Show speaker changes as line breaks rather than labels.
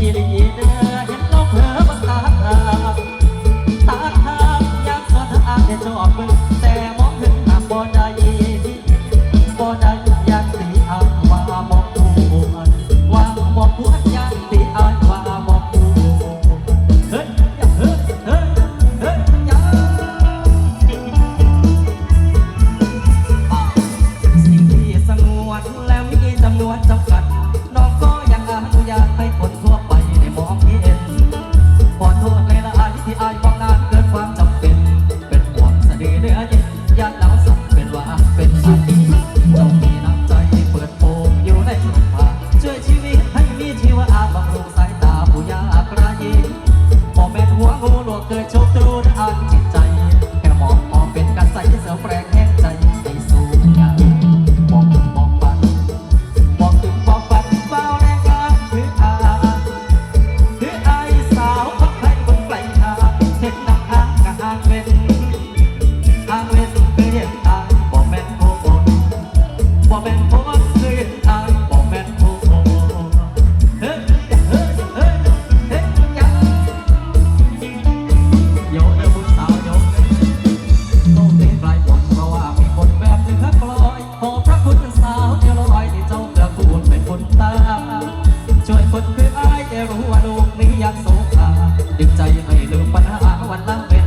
อีหลีเห็นเราเผอบ่ตาทางตาทางยามสวทางได้จอเบิ่
들 papá.